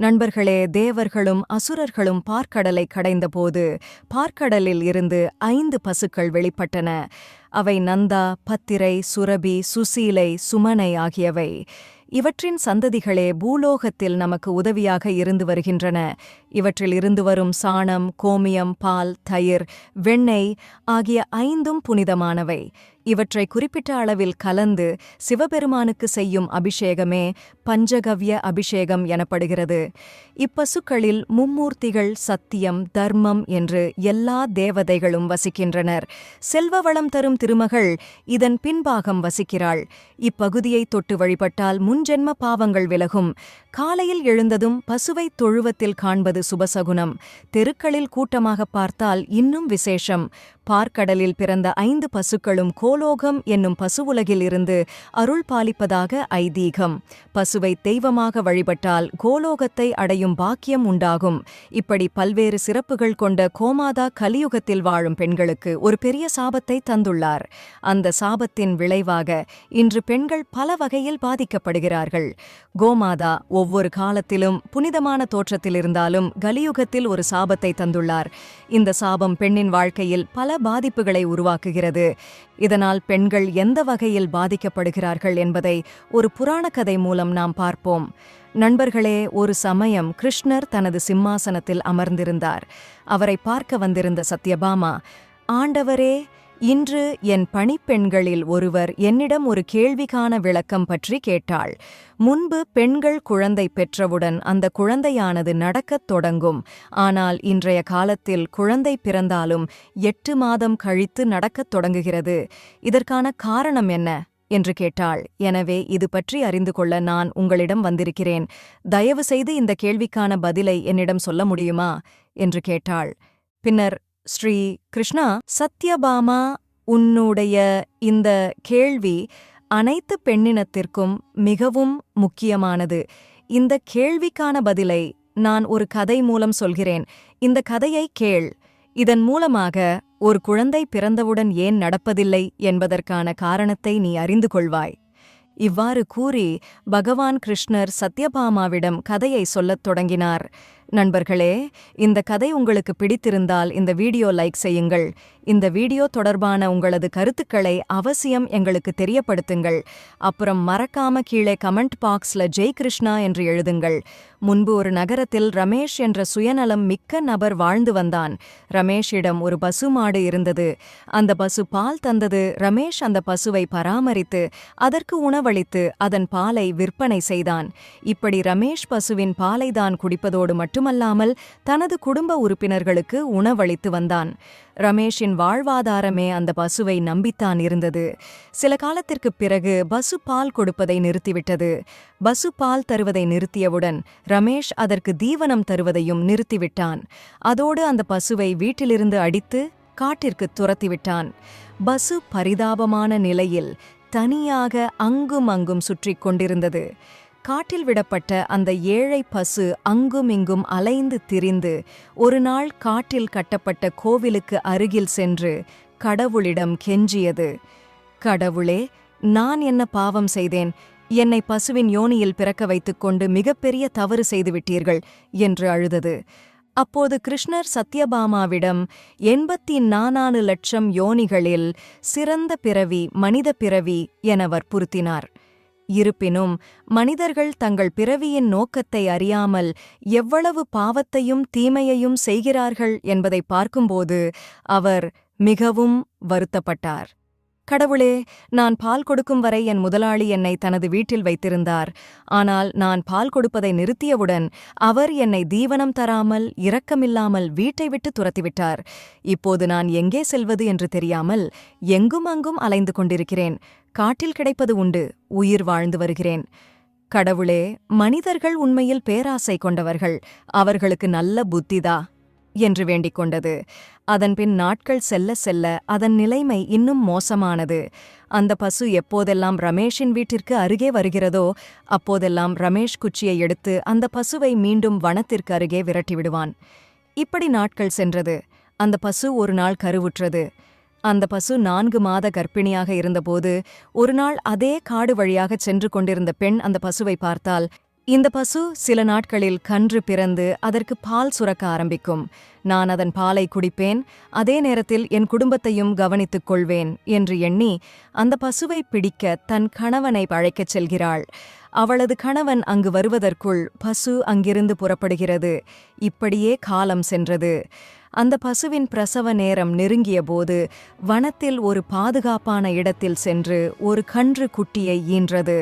நண்பர்களே தேவர்களும் அசுரர்களும் பார்க்கடலை கடைந்தபோது பார்க்கடலில் இருந்து ஐந்து பசுக்கள் வெளிப்பட்டன. அவை நந்தா பத்திரை சுரபி சுசீலை சுமனை ஆகியவை. இவற்றின் சந்ததிகளே பூலோகத்தில் நமக்கு உதவியாக இருந்து வருகின்றன. இவற்றில் இருந்து வரும் சாணம் கோமியம் பால் தயிர் வெண்ணெய் ஆகிய ஐந்தும் புனிதமானவை. இவற்றை குறிப்பிட்ட அளவில் கலந்து சிவபெருமானுக்கு செய்யும் அபிஷேகமே பஞ்சகவ்ய அபிஷேகம் எனப்படுகிறது. இப்பசுக்களில் மும்மூர்த்திகள் சத்தியம் தர்மம் என்று எல்லா தேவதைகளும் வசிக்கின்றனர். செல்வ வளம் தரும் திருமகள் இதன் பின்பாகம் வசிக்கிறாள். இப்பகுதியை தொட்டு வழிபட்டால் முன்ஜென்ம பாவங்கள் விலகும். காலையில் எழுந்ததும் பசுவை தொழுவத்தில் காண்பது சுபசகுனம். தெருக்களில் கூட்டமாக பார்த்தால் இன்னும் விசேஷம். பார்க்கடலில் பிறந்த ஐந்து பசுக்களும் கோலோகம் என்னும் பசுவுலகில் இருந்து அருள் பாலிப்பதாக ஐதீகம். பசுவை தெய்வமாக வழிபட்டால் கோலோகத்தை அடையும் பாக்கியம் உண்டாகும். இப்படி பல்வேறு சிறப்புகள் கொண்ட கோமாதா கலியுகத்தில் வாழும் பெண்களுக்கு ஒரு பெரிய சாபத்தை தந்துள்ளார். அந்த சாபத்தின் விளைவாக இன்று பெண்கள் பல வகையில் பாதிக்கப்படுகிறார்கள். கோமாதா ஒவ்வொரு காலத்திலும் புனிதமான தோற்றத்தில் இருந்தாலும் கலியுகத்தில் ஒரு சாபத்தை தந்துள்ளார். இந்த சாபம் பெண்ணின் வாழ்க்கையில் பல பாதிப்புகளை உருவாக்குகிறது. இதனால் பெண்கள் எந்த வகையில் பாதிக்கப்படுகிறார்கள் என்பதை ஒரு புராண கதை மூலம் நாம் பார்ப்போம். நண்பர்களே ஒரு சமயம் கிருஷ்ணர் தனது சிம்மாசனத்தில் அமர்ந்திருந்தார். அவரை பார்க்க வந்திருந்த சத்யபாமா ஆண்டவரே இன்று என் பணிப்பெண்களில் ஒருவர் என்னிடம் ஒரு கேள்விக்கான விளக்கம் பற்றி கேட்டாள். முன்பு பெண்கள் குழந்தை பெற்றவுடன் அந்த குழந்தையானது நடக்கத் தொடங்கும். ஆனால் இன்றைய காலத்தில் குழந்தை பிறந்தாலும் எட்டு மாதம் கழித்து நடக்கத் தொடங்குகிறது. இதற்கான காரணம் என்ன? என்று கேட்டாள். எனவே இது பற்றி அறிந்து கொள்ள நான் உங்களிடம் வந்திருக்கிறேன். தயவு செய்து இந்த கேள்விக்கான பதிலை என்னிடம் சொல்ல முடியுமா? என்று கேட்டாள். பின்னர் ஸ்ரீ கிருஷ்ணா சத்யபாமா உன்னுடைய இந்த கேள்வி அனைத்து பெண்ணினத்திற்கும் மிகவும் முக்கியமானது. இந்த கேள்விக்கான பதிலை நான் ஒரு கதை மூலம் சொல்கிறேன். இந்த கதையை கேள். இதன் மூலமாக ஒரு குழந்தை பிறந்தவுடன் ஏன் நடப்பதில்லை என்பதற்கான காரணத்தை நீ அறிந்து கொள்வாய். இவ்வாறு கூறி பகவான் கிருஷ்ணர் சத்யபாமாவிடம் கதையை சொல்லத் தொடங்கினார். நண்பர்களே இந்த கதை உங்களுக்கு பிடித்திருந்தால் இந்த வீடியோ லைக் செய்யுங்கள். இந்த வீடியோ தொடர்பான உங்களது கருத்துக்களை அவசியம் எங்களுக்கு தெரியப்படுத்துங்கள். அப்புறம் மறக்காம கீழே கமெண்ட் பாக்ஸ்ல ஜெய் கிருஷ்ணா என்று எழுதுங்கள். முன்பு ஒரு நகரத்தில் ரமேஷ் என்ற சுயநலம் மிக்க நபர் வாழ்ந்து வந்தான். ரமேஷிடம் ஒரு பசு மாடு இருந்தது. அந்த பசு பால் தந்தது. ரமேஷ் அந்த பசுவை பராமரித்து அதற்கு உணவளித்து அதன் பாலை விற்பனை செய்தான். இப்படி ரமேஷ் பசுவின் பாலை தான் குடிப்பதோடு மட்டும் மட்டுமல்லாமல் தனது குடும்ப உறுப்பினர்களுக்கு உணவளித்து வந்தான். ரமேஷின் வாழ்வாதாரமே அந்த பசுவை நம்பித்தான் இருந்தது. சில காலத்திற்கு பிறகு பசு பால் கொடுப்பதை நிறுத்திவிட்டது. பசு பால் தருவதை நிறுத்தியவுடன் ரமேஷ் அதற்கு தீவனம் தருவதையும் நிறுத்திவிட்டான். அதோடு அந்த பசுவை வீட்டிலிருந்து அடித்து காட்டிற்கு துரத்திவிட்டான். பசு பரிதாபமான நிலையில் தனியாக அங்கும் அங்கும் சுற்றிக் கொண்டிருந்தது. காட்டில் விடப்பட்ட அந்த ஏழை பசு அங்குமிங்கும் அலைந்து திரிந்து ஒரு நாள் காட்டில் கட்டப்பட்ட கோவிலுக்கு அருகில் சென்று கடவுளிடம் கெஞ்சியது. கடவுளே நான் என்ன பாவம் செய்தேன்? என்னை பசுவின் யோனியில் பிறக்க வைத்துக் கொண்டு மிகப்பெரிய தவறு செய்துவிட்டீர்கள் என்று அழுதது. அப்போது கிருஷ்ணர் சத்யபாமாவிடம் எண்பத்தி நானானு லட்சம் யோனிகளில் சிறந்த பிறவி மனித பிறவி என வற்புறுத்தினார். இருப்பினும் மனிதர்கள் தங்கள் பிறவியின் நோக்கத்தை அறியாமல் எவ்வளவு பாவத்தையும் தீமையையும் செய்கிறார்கள் என்பதை பார்க்கும்போது அவர் மிகவும் வருத்தப்பட்டார். கடவுளே நான் பால் கொடுக்கும் வரை என் முதலாளி என்னை தனது வீட்டில் வைத்திருந்தார். ஆனால் நான் பால் கொடுப்பதை நிறுத்தியவுடன் அவர் என்னை தீவனம் தராமல் இரக்கமில்லாமல் வீட்டை விட்டு துரத்திவிட்டார். இப்போது நான் எங்கே செல்வது என்று தெரியாமல் எங்கும் அங்கும் அலைந்து கொண்டிருக்கிறேன். காட்டில் கிடைப்பது உண்டு உயிர் வாழ்ந்து வருகிறேன். கடவுளே மனிதர்கள் உண்மையில் பேராசை கொண்டவர்கள். அவர்களுக்கு நல்ல புத்திதா? என்று வேண்டிக் கொண்டது. அதன்பின் நாட்கள் செல்ல செல்ல அதன் நிலைமை இன்னும் மோசமானது. அந்த பசு எப்போதெல்லாம் ரமேஷின் வீட்டிற்கு அருகே வருகிறதோ அப்போதெல்லாம் ரமேஷ் குச்சியை எடுத்து அந்த பசுவை மீண்டும் வனத்திற்கு அருகே விரட்டிவிடுவான் இப்படி நாட்கள் சென்றது. அந்த பசு ஒரு நாள் கருவுற்றது. அந்த பசு நான்கு மாத கர்ப்பிணியாக இருந்தபோது ஒரு நாள் அதே காடு வழியாகச் சென்று கொண்டிருந்த பெண் அந்த பசுவை பார்த்தால் இந்த பசு சில நாட்களில் கன்று பிறந்து அதற்கு பால் சுரக்க ஆரம்பிக்கும். நான் அதன் பாலை குடிப்பேன் அதே நேரத்தில் என் குடும்பத்தையும் கவனித்துக் கொள்வேன் என்று எண்ணி அந்த பசுவை பிடிக்க தன் கணவனை அழைக்கச் செல்கிறாள். அவளது கணவன் அங்கு வருவதற்குள் பசு அங்கிருந்து புறப்படுகிறது. இப்படியே காலம் சென்றது. அந்த பசுவின் பிரசவ நேரம் நெருங்கியபோது வனத்தில் ஒரு பாதுகாப்பான இடத்தில் சென்று ஒரு கன்று குட்டியை ஈன்றது.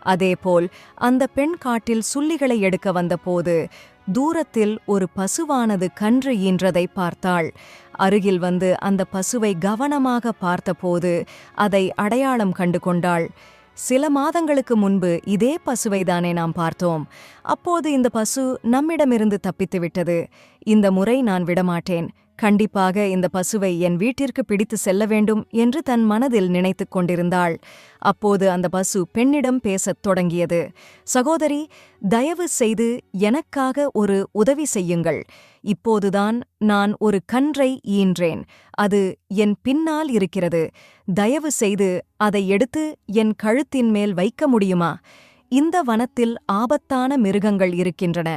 அதேபோல் அந்த பெண் காட்டில் சுள்ளிகளை எடுக்க வந்தபோது தூரத்தில் ஒரு பசுவானது கன்று ஈன்றதை பார்த்தாள். அருகில் வந்து அந்த பசுவை கவனமாக பார்த்தபோது அதை அடையாளம் கண்டு கொண்டாள். சில மாதங்களுக்கு முன்பு இதே பசுவை தானே நாம் பார்த்தோம். அப்போது இந்த பசு நம்மிடமிருந்து தப்பித்துவிட்டது இந்த முறை நான் விடமாட்டேன். கண்டிப்பாக இந்த பசுவை என் வீட்டிற்கு பிடித்து செல்ல வேண்டும் என்று தன் மனதில் நினைத்துக் கொண்டிருந்தாள். அப்போது அந்த பசு பெண்ணிடம் பேசத் தொடங்கியது. சகோதரி தயவு செய்து எனக்காக ஒரு உதவி செய்யுங்கள். இப்போதுதான் நான் ஒரு கன்றை ஈன்றேன். அது என் பின்னால் இருக்கிறது. தயவு செய்து அதை எடுத்து என் கழுத்தின் மேல் வைக்க முடியுமா? இந்த வனத்தில் ஆபத்தான மிருகங்கள் இருக்கின்றன.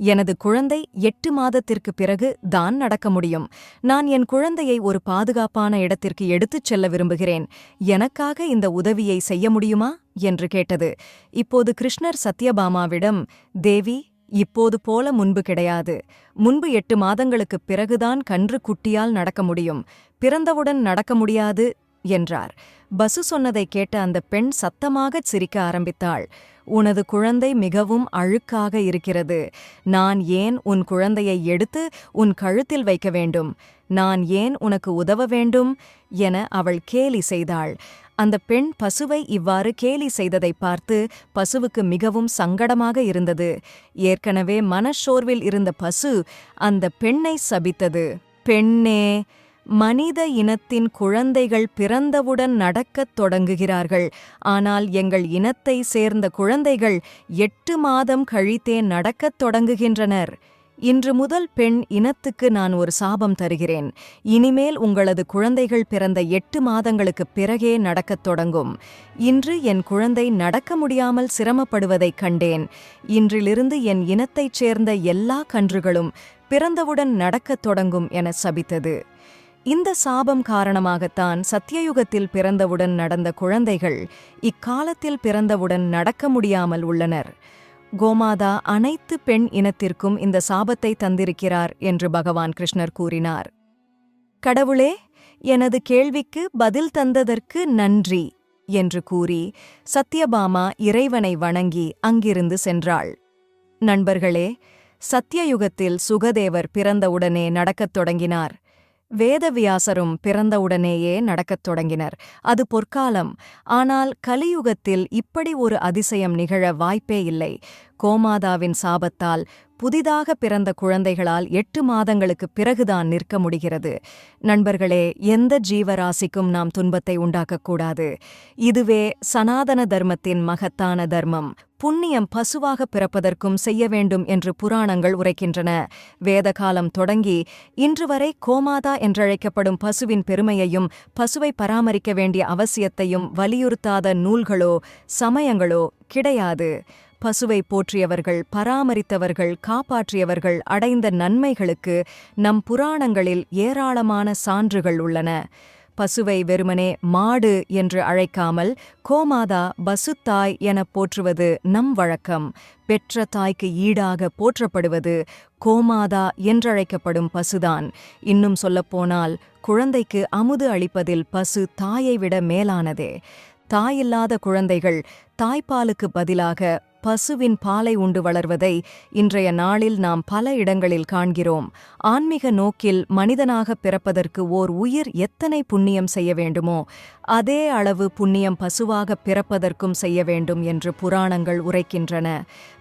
எனது குழந்தை எட்டு மாதத்திற்கு பிறகு தான் நடக்க முடியும். நான் என் குழந்தையை ஒரு பாதுகாப்பான இடத்திற்கு எடுத்துச் செல்ல விரும்புகிறேன். எனக்காக இந்த உதவியை செய்ய முடியுமா? என்று கேட்டது. இப்போது கிருஷ்ணர் சத்யபாமாவிடம் தேவி இப்போது போல முன்பு கிடையாது. முன்பு எட்டு மாதங்களுக்குப் பிறகுதான் கன்று குட்டியால் நடக்க முடியும். பிறந்தவுடன் நடக்க முடியாது. என்றார். பசு சொன்னதை கேட்ட அந்த பெண் சத்தமாகச் சிரிக்க ஆரம்பித்தாள். உனது குழந்தை மிகவும் அழுக்காக இருக்கிறது. நான் ஏன் உன் குழந்தையை எடுத்து உன் கழுத்தில் வைக்க வேண்டும்? நான் ஏன் உனக்கு உதவ வேண்டும்? என அவள் கேலி செய்தாள். அந்த பெண் பசுவை இவ்வாறு கேலி செய்ததை பார்த்து பசுவுக்கு மிகவும் சங்கடமாக இருந்தது. ஏற்கனவே மனச்சோர்வில் இருந்த பசு அந்த பெண்ணை சபித்தது. பெண்ணே மனித இனத்தின் குழந்தைகள் பிறந்தவுடன் நடக்கத் தொடங்குகிறார்கள். ஆனால் எங்கள் இனத்தை சேர்ந்த குழந்தைகள் எட்டு மாதம் கழித்தே நடக்கத் தொடங்குகின்றனர். இன்று முதல் பெண் இனத்துக்கு நான் ஒரு சாபம் தருகிறேன். இனிமேல் உங்களது குழந்தைகள் பிறந்த எட்டு மாதங்களுக்குப் பிறகே நடக்கத் தொடங்கும். இன்று என் குழந்தை நடக்க முடியாமல் சிரமப்படுவதைக் கண்டேன். இன்றிலிருந்து என் இனத்தைச் சேர்ந்த எல்லா கன்றுகளும் பிறந்தவுடன் நடக்கத் தொடங்கும் என சபித்தது. இந்த சாபம் காரணமாகத்தான் சத்தியயுகத்தில் பிறந்தவுடன் நடந்த குழந்தைகள் இக்காலத்தில் பிறந்தவுடன் நடக்க முடியாமல் உள்ளனர். கோமாதா அனைத்து பெண் இனத்திற்கும் இந்த சாபத்தை தந்திருக்கிறார் என்று பகவான் கிருஷ்ணர் கூறினார். கடவுளே எனது கேள்விக்கு பதில் தந்ததற்கு நன்றி என்று கூறி சத்யபாமா இறைவனை வணங்கி அங்கிருந்து சென்றாள். நண்பர்களே சத்தியயுகத்தில் சுகதேவர் பிறந்தவுடனே நடக்கத் தொடங்கினார். வேதவியாசரும் பிறந்தவுடனேயே நடக்கத் தொடங்கினர். அது பொற்காலம். ஆனால் கலியுகத்தில் இப்படி ஒரு அதிசயம் நிகழ வாய்ப்பே இல்லை. கோமாதாவின் சாபத்தால் புதிதாக பிறந்த குழந்தைகளால் எட்டு மாதங்களுக்கு பிறகுதான் நிற்க முடிகிறது. நண்பர்களே எந்த ஜீவராசிக்கும் நாம் துன்பத்தை உண்டாக்கக்கூடாது இதுவே சனாதன தர்மத்தின் மகத்தான தர்மம். புண்ணியம் பசுவாக பிறப்பதற்கும் செய்ய வேண்டும் என்று புராணங்கள் உரைக்கின்றன. வேதகாலம் தொடங்கி இன்று வரை கோமாதா என்றழைக்கப்படும் பசுவின் பெருமையையும் பசுவை பராமரிக்க வேண்டிய அவசியத்தையும் வலியுறுத்தாத நூல்களோ சமயங்களோ கிடையாது. பசுவை போற்றியவர்கள் பராமரித்தவர்கள் காப்பாற்றியவர்கள் அடைந்த நன்மைகளுக்கு நம் புராணங்களில் ஏராளமான சான்றுகள் உள்ளன. பசுவை வெறுமனே மாடு என்று அழைக்காமல் கோமாதா பசுத்தாய் எனப் போற்றுவது நம் வழக்கம். பெற்ற தாய்க்கு ஈடாக போற்றப்படுவது கோமாதா என்றழைக்கப்படும் பசுதான். இன்னும் சொல்லப்போனால் குழந்தைக்கு அமுது அளிப்பதில் பசு தாயை விட மேலானதே. தாயில்லாத குழந்தைகள் தாய்ப்பாலுக்கு பதிலாக பசுவின் பாலை உண்டு வளர்வதை இன்றைய நாளில் நாம் பல இடங்களில் காண்கிறோம். ஆன்மீக நோக்கில் மனிதனாக பிறப்பதற்கு ஓர் உயிர் எத்தனை புண்ணியம் செய்ய வேண்டுமோ அதே அளவு புண்ணியம் பசுவாக பிறப்பதற்கும் செய்ய வேண்டும் என்று புராணங்கள் உரைக்கின்றன.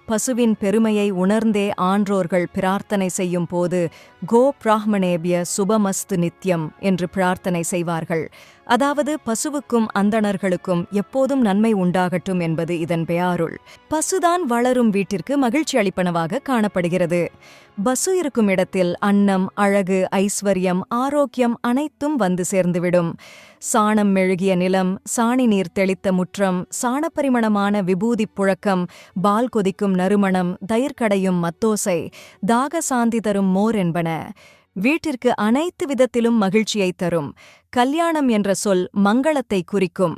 பசுவின் பெருமையை உணர்ந்தே ஆன்றோர்கள் பிரார்த்தனை செய்யும் போது கோ பிராஹ்மணேபிய சுபமஸ்து நித்யம் என்று பிரார்த்தனை செய்வார்கள். அதாவது பசுவுக்கும் அந்தணர்களுக்கும் எப்போதும் நன்மை உண்டாகட்டும் என்பது இதன் பெயாருள். பசுதான் வளரும் வீட்டிற்கு மகிழ்ச்சி அளிப்பனவாக காணப்படுகிறது. பசு இருக்கும் இடத்தில் அன்னம் அழகு ஐஸ்வர்யம் ஆரோக்கியம் அனைத்தும் வந்து சேர்ந்துவிடும். சாணம் மெழுகிய நிலம் சாணி நீர் தெளித்த முற்றம் சாணப்பரிமணமான விபூதி புழக்கம் பால் கொதிக்கும் நறுமணம் தயிர்கடையும் மத்தோசை தாக சாந்தி தரும் மோர் என்பன. வீட்டிற்கு அனைத்து விதத்திலும் மகிழ்ச்சியை தரும். கல்யாணம் என்ற சொல் மங்களத்தை குறிக்கும்.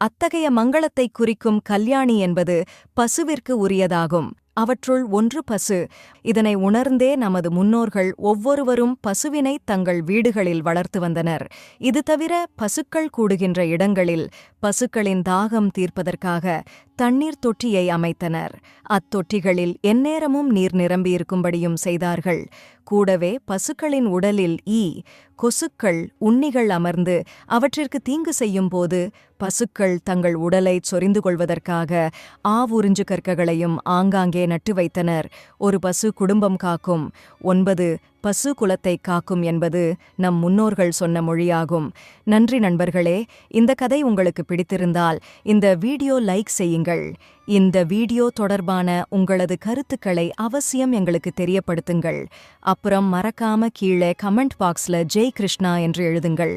அத்தகைய மங்களத்தை குறிக்கும் கல்யாணி என்பது பசுவிற்கு உரியதாகும். அவற்றுள் ஒன்று பசு. இதனை உணர்ந்தே நமது முன்னோர்கள் ஒவ்வொருவரும் பசுவினை தங்கள் வீடுகளில் வளர்த்து வந்தனர். இது தவிர பசுக்கள் கூடுகின்ற இடங்களில் பசுக்களின் தாகம் தீர்ப்பதற்காக தண்ணீர் தொட்டியை அமைத்தனர். அத்தொட்டிகளில் எந்நேரமும் நீர் நிரம்பியிருக்கும்படியும் செய்தார்கள். கூடவே பசுக்களின் உடலில் ஈ கொசுக்கள் உண்ணிகள் அமர்ந்து அவற்றிற்கு தீங்கு செய்யும் போது பசுக்கள் தங்கள் உடலை சொரிந்து கொள்வதற்காக ஆவுறிஞ்சு கற்களையும் ஆங்காங்கே நட்டு வைத்தனர். ஒரு பசு குடும்பம் காக்கும். ஒன்பது பசு குலத்தை காக்கும் என்பது நம் முன்னோர்கள் சொன்ன மொழியாகும். நன்றி நண்பர்களே இந்த கதை உங்களுக்கு பிடித்திருந்தால் இந்த வீடியோ லைக் செய்யுங்கள். இந்த வீடியோ தொடர்பான உங்களது கருத்துக்களை அவசியம் எங்களுக்கு தெரியப்படுத்துங்கள். அப்புறம் மறக்காம கீழே கமெண்ட் பாக்ஸ்ல ஜெய் கிருஷ்ணா என்று எழுதுங்கள்.